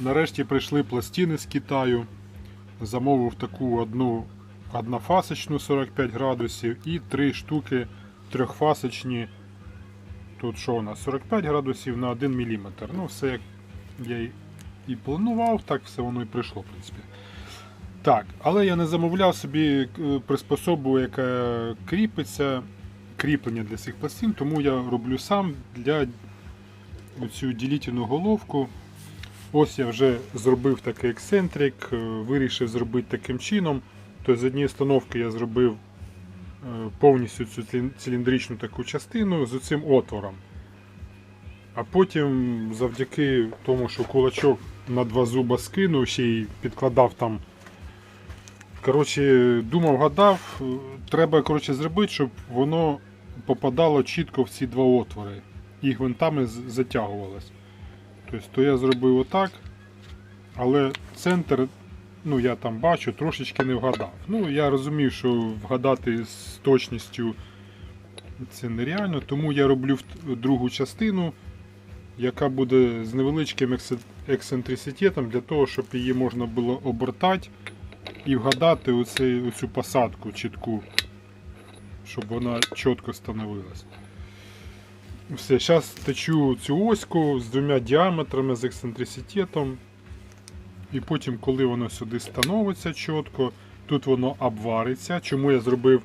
Нарешті прийшли пластини з Китаю. Замовив таку одну однофасочну 45 градусів і три штуки трьохфасочні. Тут що у нас? 45 градусів на 1 мм. Ну, все як я і- планував, так все воно і прийшло, в принципі. Так, але я не замовляв собі е, приспособу, яка кріпиться, кріплення для цих пластин, тому я роблю сам для цю ділітельну головку. Ось я вже зробив такий ексцентрик, е, вирішив зробити таким чином. Тобто з однієї установки я зробив е, повністю цю циліндричну таку частину з цим отвором. А потім, завдяки тому, що кулачок на два зуба скинув, ще й підкладав там. Коротше, думав, гадав, е, треба коротше, зробити, щоб воно попадало чітко в ці два отвори і гвинтами затягувалось. Тобто, то я зробив отак, але центр, ну я там бачу, трошечки не вгадав. Ну, я розумів, що вгадати з точністю це нереально, тому я роблю другу частину, яка буде з невеличким ексцентриситетом для того, щоб її можна було обертати і вгадати оцей, оцю посадку чітку, щоб вона чітко становилась. Все, зараз точу цю оську з двома діаметрами, з ексцентриситетом. І потім, коли воно сюди становиться чітко, тут воно обвариться. Чому я зробив?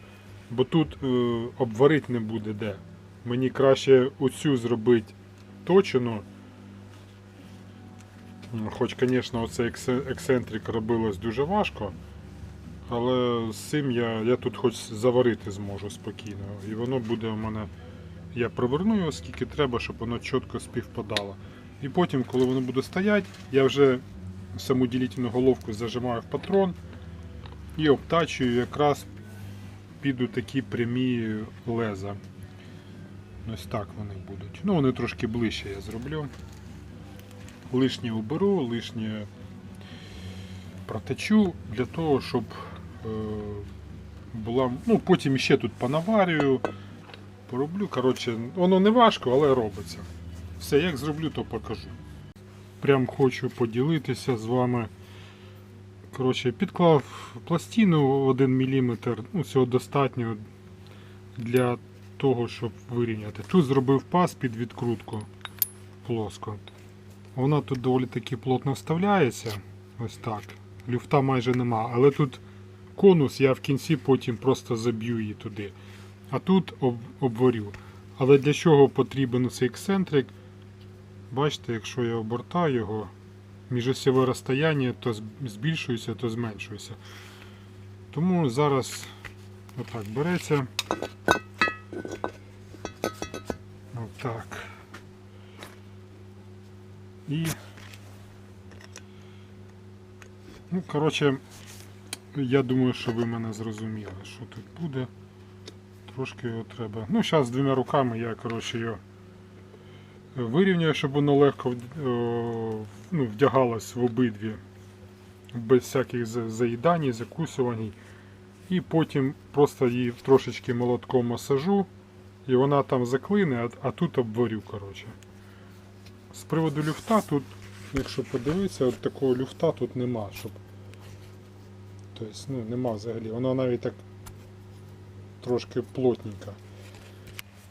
Бо тут е, обварити не буде де. Мені краще оцю зробити точену. Хоч, звісно, ексе- ексцентрик робилось дуже важко. Але з цим я, я тут хоч заварити зможу спокійно. І воно буде у мене. Я проверну його скільки треба, щоб воно чітко співпадало. І потім, коли воно буде стояти, я вже саму ділітельну головку зажимаю в патрон і обтачую якраз піду такі прямі леза. Ось так вони будуть. Ну, вони трошки ближче я зроблю. Лишнє уберу, лишнє протечу для того, щоб е, була. Ну, потім ще тут понаварюю, пороблю. Коротше, воно не важко, але робиться. Все, як зроблю, то покажу. Прям хочу поділитися з вами. Коротше, підклав пластину 1 мм, ну цього достатньо для того, щоб вирівняти. Тут зробив паз під відкрутку плоско. Вона тут доволі таки плотно вставляється. Ось так. Люфта майже нема. Але тут конус, я в кінці потім просто заб'ю її туди. А тут об, обварю. Але для чого потрібен цей ексцентрик? Бачите, якщо я обертаю його, міжосьове розстояння то збільшується, то зменшується. Тому зараз отак береться. Отак. І. Ну, коротше, я думаю, що ви мене зрозуміли, що тут буде. Трошки його треба. Ну, зараз двома руками я, коротше, його вирівняю, щоб воно легко ну, вдягалось в обидві, без всяких заїдань, закусувань. І потім просто її трошечки молотком масажу, і вона там заклине, а, тут обварю. коротше. З приводу люфта тут, якщо подивитися, от такого люфта тут нема, щоб. Тобто, ну, нема взагалі. Вона навіть так трошки плотненька.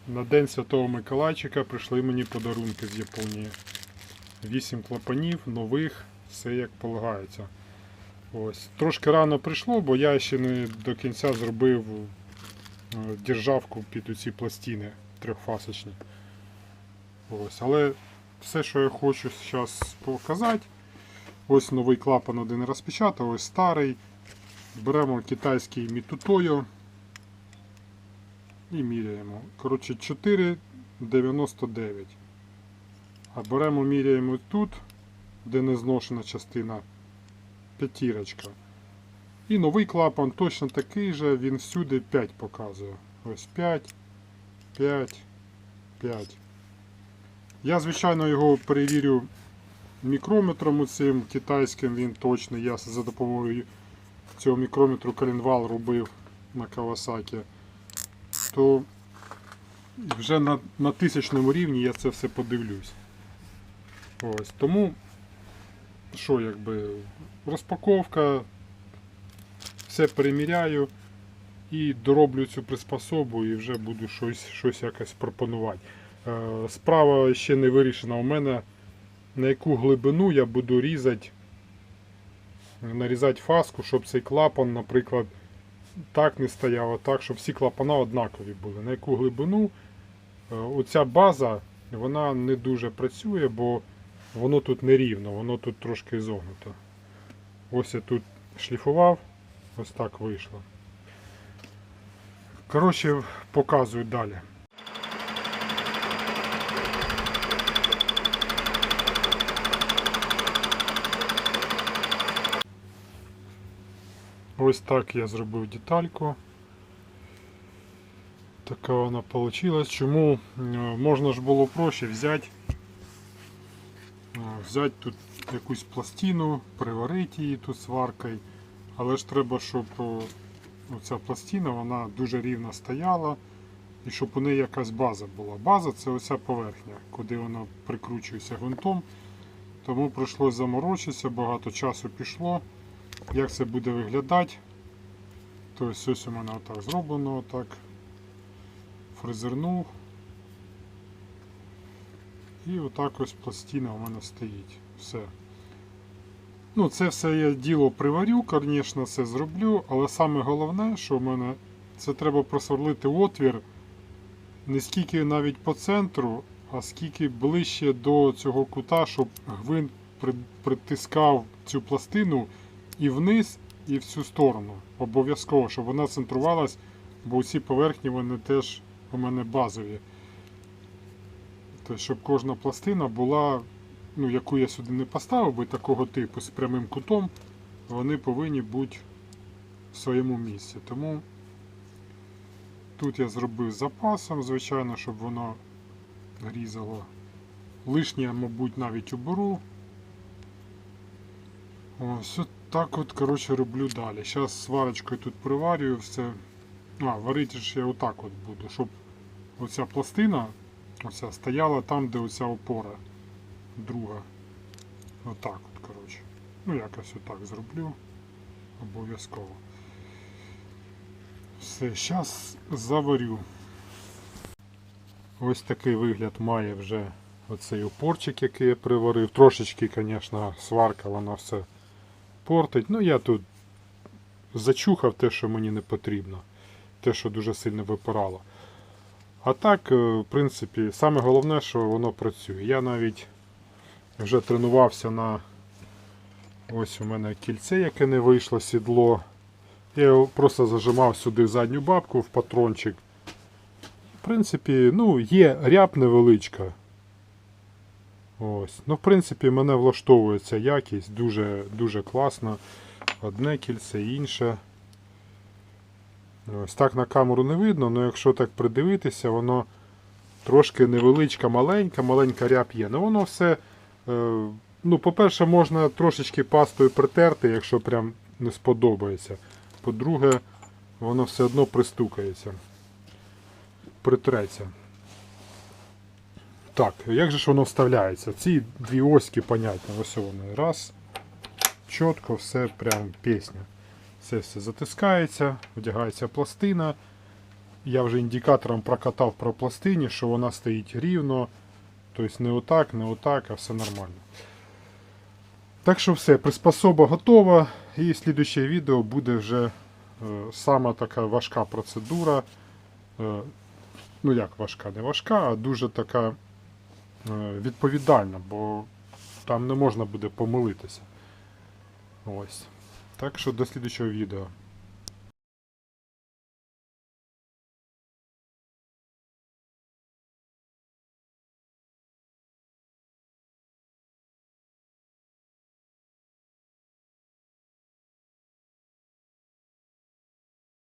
На День Святого Миколайчика прийшли мені подарунки з Японії. Вісім клапанів, нових, все як полагається. Ось. Трошки рано прийшло, бо я ще не до кінця зробив е, державку під ці пластини трьохфасочні. Ось. Але все, що я хочу зараз показати. Ось новий клапан один розпечатав, ось старий. Беремо китайський Мітутойо і міряємо. Коротше, 4,99. А беремо, міряємо тут, де не зношена частина. П'ятірочка. І новий клапан точно такий же, він всюди 5 показує. Ось 5, 5, 5. Я, звичайно, його перевірю мікрометром цим китайським, він точний. Я за допомогою цього мікрометру коленвал робив на Кавасакі. То вже на, на тисячному рівні я це все подивлюсь. Ось. Тому що якби розпаковка, все переміряю і дороблю цю приспособу і вже буду щось, щось якось пропонувати. Е, Справа ще не вирішена у мене, на яку глибину я буду різати, нарізати фаску, щоб цей клапан, наприклад, так не стояло, так, щоб всі клапана однакові були. На яку глибину Е, оця база вона не дуже працює, бо воно тут не рівно, воно тут трошки зогнуто. Ось я тут шліфував, ось так вийшло. Коротше, показую далі. Ось так я зробив детальку. Така вона вийшла. Чому Е, можна ж було проще взяти, е, взяти тут якусь пластину, приварити її тут сваркою. Але ж треба, щоб о, оця пластина вона дуже рівно стояла і щоб у неї якась база була. База це оця поверхня, куди вона прикручується гвинтом. Тому прийшлося заморочитися, багато часу пішло. Як це буде виглядати? Тобто ось у мене отак зроблено, отак. Фрезернув. І отак ось пластина у мене стоїть. Все. Ну, це все я діло приварю, звісно, це зроблю, але саме головне, що в мене, це треба просверлити отвір не скільки навіть по центру, а скільки ближче до цього кута, щоб гвинт притискав цю пластину і вниз, і в цю сторону. Обов'язково, щоб вона центрувалась, бо ці поверхні вони теж у мене базові. Тобто, щоб кожна пластина була, ну, яку я сюди не поставив би такого типу з прямим кутом, вони повинні бути в своєму місці. Тому тут я зробив запасом, звичайно, щоб воно різало. Лишнє, мабуть, навіть уберу. Ось так от, коротше, роблю далі. Зараз сварочкою тут приварюю все. А, варити ж я отак от буду, щоб оця пластина оця стояла там, де оця опора друга. Отак от, коротше. Ну, якось отак зроблю. Обов'язково. Все, зараз заварю. Ось такий вигляд має вже оцей опорчик, який я приварив. Трошечки, звісно, сварка, вона все портить. Ну, я тут зачухав те, що мені не потрібно. Те, що дуже сильно випирало. А так, е, в принципі, саме головне, що воно працює. Я навіть вже тренувався на ось у мене кільце, яке не вийшло, сідло. Я просто зажимав сюди задню бабку в патрончик. В принципі, ну, є ряб невеличка. Ось. Ну, в принципі, мене влаштовує ця якість, дуже, дуже класно. Одне кільце, інше. Ось так на камеру не видно, але якщо так придивитися, воно трошки невеличка, маленька, маленька ряб є. Ну воно все, е, ну, по-перше, можна трошечки пастою притерти, якщо прям не сподобається. По-друге, воно все одно пристукається. Притреться. Так, як же ж воно вставляється? Ці дві оськи, понятно, ось вони. Раз. Чітко, все прям пісня. Це все затискається, одягається пластина. Я вже індикатором прокатав про пластині, що вона стоїть рівно. Тобто не отак, не отак, а все нормально. Так що все, приспособа готова. І слідуюче відео буде вже е, сама така важка процедура. Е, ну як важка, не важка, а дуже така відповідальна, бо там не можна буде помилитися. Ось. Так що до слідчого відео.